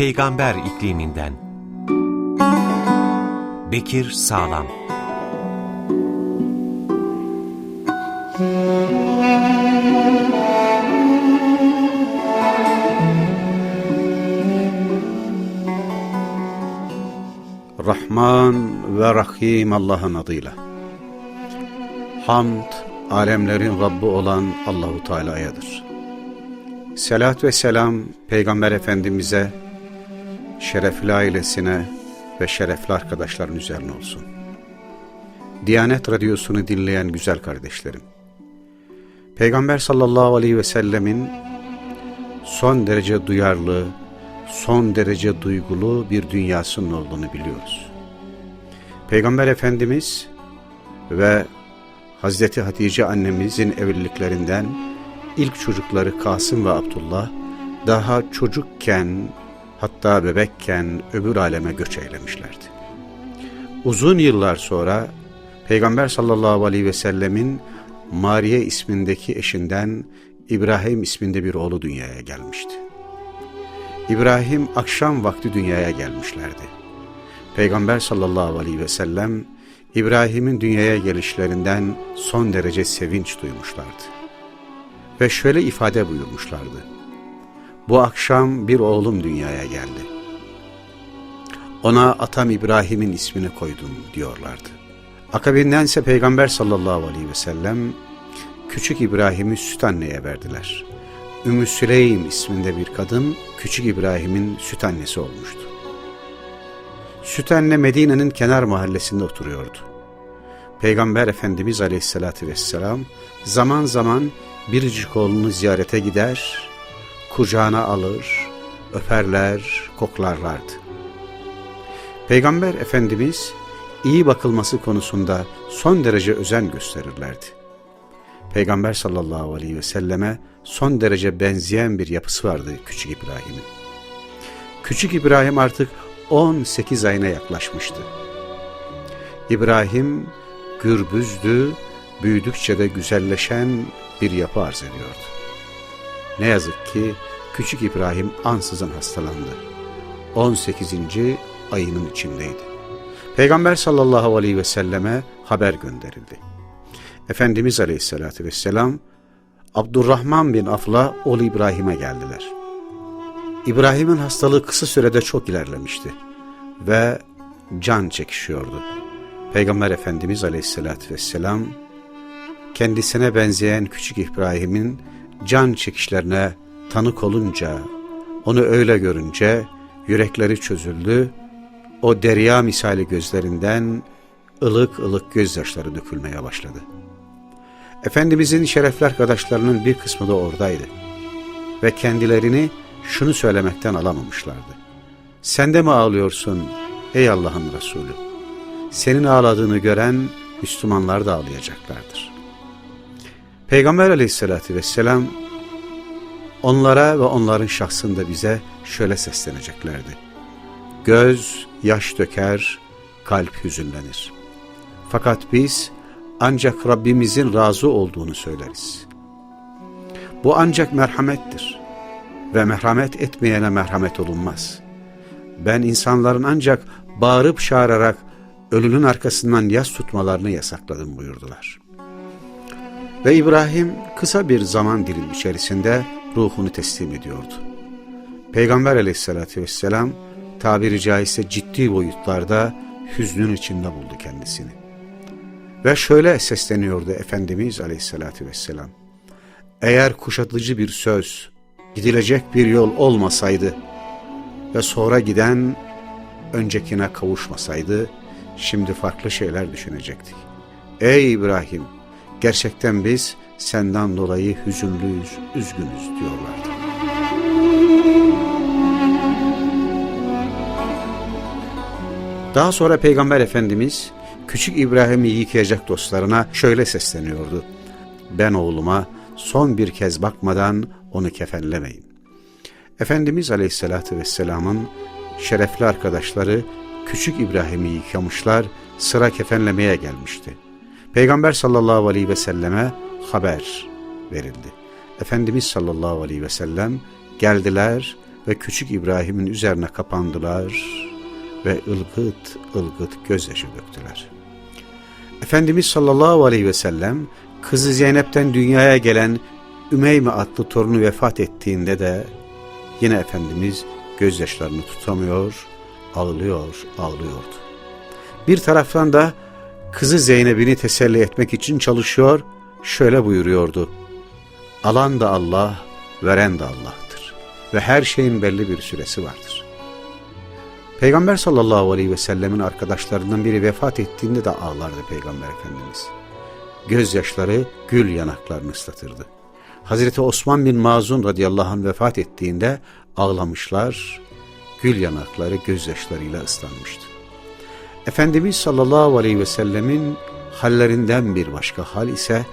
Peygamber ikliminden Bekir Sağlam Rahman ve Rahim Allah'ın adıyla. Hamd, alemlerin Rabbi olan Allahu Teala'yadır. Selat ve selam Peygamber Efendimiz'e, şerefli ailesine ve şerefli arkadaşların üzerine olsun. Diyanet Radyosu'nu dinleyen güzel kardeşlerim. Peygamber sallallahu aleyhi ve sellemin son derece duyarlı, son derece duygulu bir dünyasının olduğunu biliyoruz. Peygamber Efendimiz ve Hazreti Hatice annemizin evliliklerinden ilk çocukları Kasım ve Abdullah daha çocukken hatta bebekken öbür aleme göç eylemişlerdi. Uzun yıllar sonra Peygamber sallallahu aleyhi ve sellemin Mariye ismindeki eşinden İbrahim isminde bir oğlu dünyaya gelmişti. İbrahim akşam vakti dünyaya gelmişlerdi. Peygamber sallallahu aleyhi ve sellem İbrahim'in dünyaya gelişlerinden son derece sevinç duymuşlardı. Ve şöyle ifade buyurmuşlardı. Bu akşam bir oğlum dünyaya geldi. Ona atam İbrahim'in ismini koydum diyorlardı. Akabinden ise Peygamber sallallahu aleyhi ve sellem küçük İbrahim'i süt anneye verdiler. Ümmü Süleym isminde bir kadın küçük İbrahim'in süt annesi olmuştu. Süt anne Medine'nin kenar mahallesinde oturuyordu. Peygamber Efendimiz Aleyhisselatü Vesselam zaman zaman biricik oğlunu ziyarete gider, kucağına alır, öperler, koklarlardı. Peygamber Efendimiz iyi bakılması konusunda son derece özen gösterirlerdi. Peygamber sallallahu aleyhi ve selleme son derece benzeyen bir yapısı vardı Küçük İbrahim'in. Küçük İbrahim artık 18 ayına yaklaşmıştı. İbrahim gürbüzdü, büyüdükçe de güzelleşen bir yapı arz ediyordu. Ne yazık ki Küçük İbrahim ansızın hastalandı. 18. ayının içindeydi. Peygamber sallallahu aleyhi ve selleme haber gönderildi. Efendimiz aleyhissalatü vesselam Abdurrahman bin Af'la oğlu İbrahim'e geldiler. İbrahim'in hastalığı kısa sürede çok ilerlemişti ve can çekişiyordu. Peygamber Efendimiz aleyhissalatü vesselam kendisine benzeyen küçük İbrahim'in can çekişlerine tanık olunca, onu öyle görünce yürekleri çözüldü, o derya misali gözlerinden ılık ılık gözyaşları dökülmeye başladı. Efendimizin şerefli arkadaşlarının bir kısmı da oradaydı. Ve kendilerini şunu söylemekten alamamışlardı. Sen de mi ağlıyorsun ey Allah'ın Resulü? Senin ağladığını gören Müslümanlar da ağlayacaklardır. Peygamber aleyhissalatü vesselam onlara ve onların şahsında bize şöyle sesleneceklerdi. Göz yaş döker, kalp hüzünlenir. Fakat biz ancak Rabbimizin razı olduğunu söyleriz. Bu ancak merhamettir ve merhamet etmeyene merhamet olunmaz. Ben insanların ancak bağırıp çağırarak ölünün arkasından yas tutmalarını yasakladım buyurdular. Ve İbrahim kısa bir zaman dilimi içerisinde ruhunu teslim ediyordu. Peygamber aleyhissalatü vesselam tabiri caizse ciddi boyutlarda hüznün içinde buldu kendisini. Ve şöyle sesleniyordu Efendimiz aleyhissalatü vesselam. Eğer kuşatıcı bir söz, gidilecek bir yol olmasaydı ve sonra giden öncekine kavuşmasaydı, şimdi farklı şeyler düşünecektik. Ey İbrahim, gerçekten biz senden dolayı hüzünlüyüz, üzgünüz diyorlardı. Daha sonra Peygamber Efendimiz küçük İbrahim'i yıkayacak dostlarına şöyle sesleniyordu. Ben oğluma son bir kez bakmadan onu kefenlemeyin. Efendimiz Aleyhisselatü Vesselam'ın şerefli arkadaşları küçük İbrahim'i yıkamışlar, sıra kefenlemeye gelmişti. Peygamber sallallahu aleyhi ve selleme haber verildi. Efendimiz sallallahu aleyhi ve sellem geldiler ve küçük İbrahim'in üzerine kapandılar ve ılgıt ılgıt gözyaşı döktüler. Efendimiz sallallahu aleyhi ve sellem kızı Zeynep'ten dünyaya gelen Ümeyme adlı torunu vefat ettiğinde de yine Efendimiz gözyaşlarını tutamıyor, ağlıyor, ağlıyordu. Bir taraftan da kızı Zeynep'ini teselli etmek için çalışıyor, şöyle buyuruyordu. Alan da Allah, veren de Allah'tır ve her şeyin belli bir süresi vardır. Peygamber sallallahu aleyhi ve sellemin arkadaşlarından biri vefat ettiğinde de ağlardı Peygamber Efendimiz. Gözyaşları gül yanaklarını ıslatırdı. Hazreti Osman bin Mazun radıyallahu anh vefat ettiğinde ağlamışlar, gül yanakları gözyaşlarıyla ıslanmıştı. Efendimiz sallallahu aleyhi ve sellemin hallerinden bir başka hal ise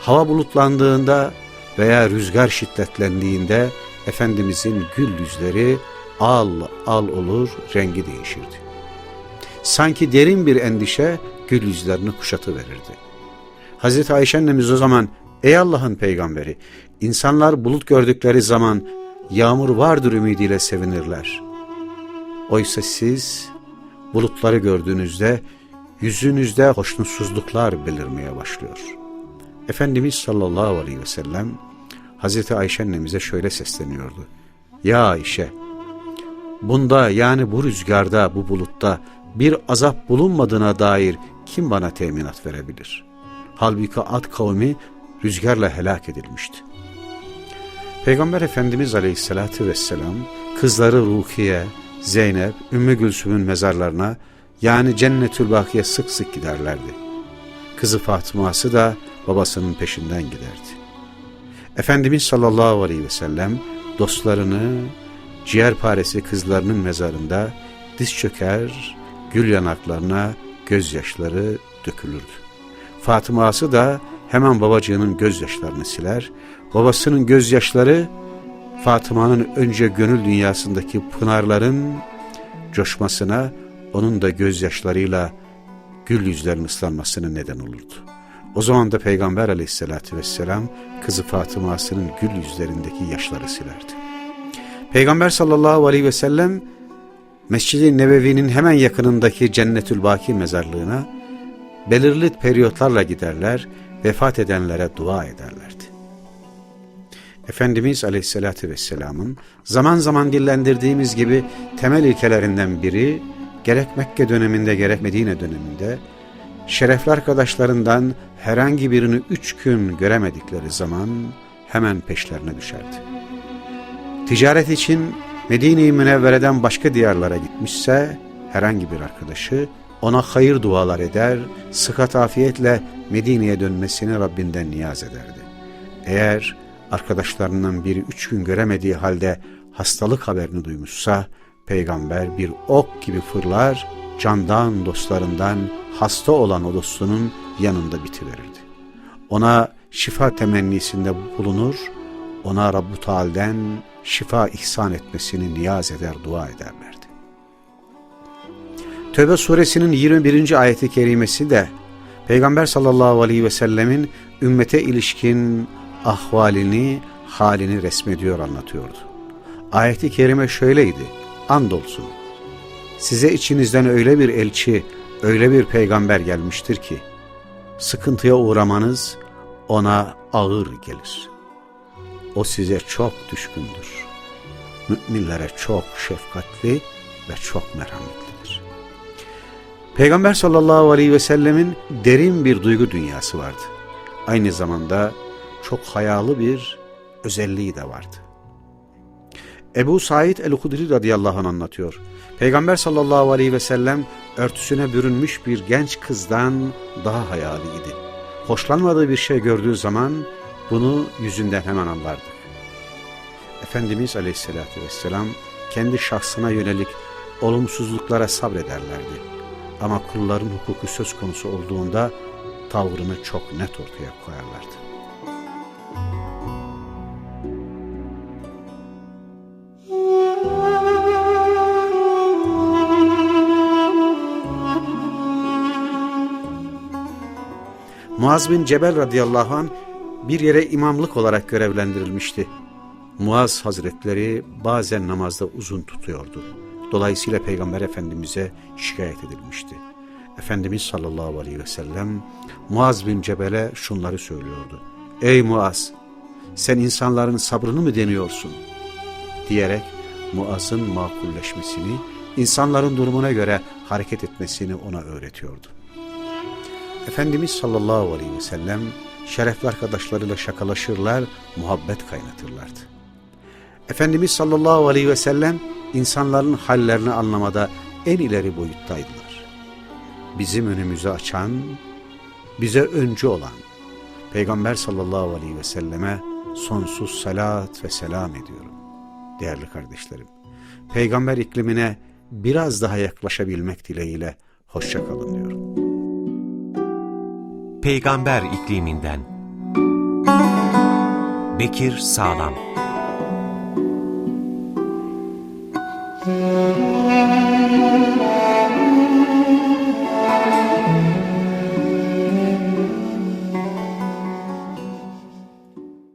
hava bulutlandığında veya rüzgar şiddetlendiğinde Efendimizin gül yüzleri al al olur rengi değişirdi. Sanki derin bir endişe gül yüzlerini kuşatıverirdi. Hazreti Ayşe annemiz o zaman ey Allah'ın peygamberi insanlar bulut gördükleri zaman yağmur vardır ümidiyle sevinirler. Oysa siz bulutları gördüğünüzde yüzünüzde hoşnutsuzluklar belirmeye başlıyor. Efendimiz sallallahu aleyhi ve sellem Hazreti Ayşe annemize şöyle sesleniyordu. Ya Ayşe, bunda yani bu rüzgarda, bu bulutta bir azap bulunmadığına dair kim bana teminat verebilir? Halbuki Ad kavmi rüzgarla helak edilmişti. Peygamber Efendimiz Aleyhisselatü Vesselam kızları Rukiye, Zeynep, Ümmü Gülsüm'ün mezarlarına yani Cennetül Baki'ye sık sık giderlerdi. Kızı Fatıma'sı da babasının peşinden giderdi. Efendimiz sallallahu aleyhi ve sellem dostlarını ciğerparesi kızlarının mezarında diz çöker, gül yanaklarına gözyaşları dökülürdü. Fatıma'sı da hemen babacığının gözyaşlarını siler. Babasının gözyaşları Fatıma'nın önce gönül dünyasındaki pınarların coşmasına, onun da gözyaşlarıyla gül yüzlerinin ıslanmasına neden olurdu. O zaman da Peygamber aleyhissalatü vesselam kızı Fatıma'sının gül yüzlerindeki yaşları silerdi. Peygamber sallallahu aleyhi ve sellem Mescid-i Nebevi'nin hemen yakınındaki Cennetül Baki mezarlığına belirli periyotlarla giderler, vefat edenlere dua ederlerdi. Efendimiz Aleyhisselatü Vesselam'ın zaman zaman dillendirdiğimiz gibi temel ilkelerinden biri gerek Mekke döneminde gerek Medine döneminde şerefli arkadaşlarından herhangi birini üç gün göremedikleri zaman hemen peşlerine düşerdi. Ticaret için Medine-i Münevvere'den başka diyarlara gitmişse herhangi bir arkadaşı ona hayır dualar eder, sıhhat afiyetle Medine'ye dönmesini Rabbinden niyaz ederdi. Eğer arkadaşlarından biri üç gün göremediği halde hastalık haberini duymuşsa, peygamber bir ok gibi fırlar, candan dostlarından hasta olan o dostunun yanında bitiverirdi. Ona şifa temennisinde bulunur, ona Rabbu Teal'den şifa ihsan etmesini niyaz eder, dua ederlerdi. Tövbe suresinin 21. ayeti kerimesi de Peygamber sallallahu aleyhi ve sellemin ümmete ilişkin ahvalini, halini resmediyor, anlatıyordu. Ayeti kerime şöyleydi, andolsun. Size içinizden öyle bir elçi, öyle bir peygamber gelmiştir ki, sıkıntıya uğramanız ona ağır gelir. O size çok düşkündür. Müminlere çok şefkatli ve çok merhametlidir. Peygamber sallallahu aleyhi ve sellemin derin bir duygu dünyası vardı. Aynı zamanda çok hayalı bir özelliği de vardı. Ebu Said el-Hudri radıyallahu anh anlatıyor. Peygamber sallallahu aleyhi ve sellem örtüsüne bürünmüş bir genç kızdan daha hayaliydi. Hoşlanmadığı bir şey gördüğü zaman bunu yüzünden hemen anlardı. Efendimiz aleyhissalatü vesselam kendi şahsına yönelik olumsuzluklara sabrederlerdi. Ama kulların hukuku söz konusu olduğunda tavrını çok net ortaya koyarlardı. Muaz bin Cebel radıyallahu an bir yere imamlık olarak görevlendirilmişti. Muaz Hazretleri bazen namazda uzun tutuyordu. Dolayısıyla Peygamber Efendimiz'e şikayet edilmişti. Efendimiz sallallahu aleyhi ve sellem Muaz bin Cebel'e şunları söylüyordu. Ey Muaz! Sen insanların sabrını mı deniyorsun? Diyerek Muaz'ın makulleşmesini, insanların durumuna göre hareket etmesini ona öğretiyordu. Efendimiz sallallahu aleyhi ve sellem şerefli arkadaşlarıyla şakalaşırlar, muhabbet kaynatırlardı. Efendimiz sallallahu aleyhi ve sellem insanların hallerini anlamada en ileri boyuttaydılar. Bizim önümüzü açan, bize öncü olan Peygamber sallallahu aleyhi ve selleme sonsuz salat ve selam ediyorum. Değerli kardeşlerim, peygamber iklimine biraz daha yaklaşabilmek dileğiyle hoşça kalın diyorum. Peygamber ikliminden. Bekir Sağlam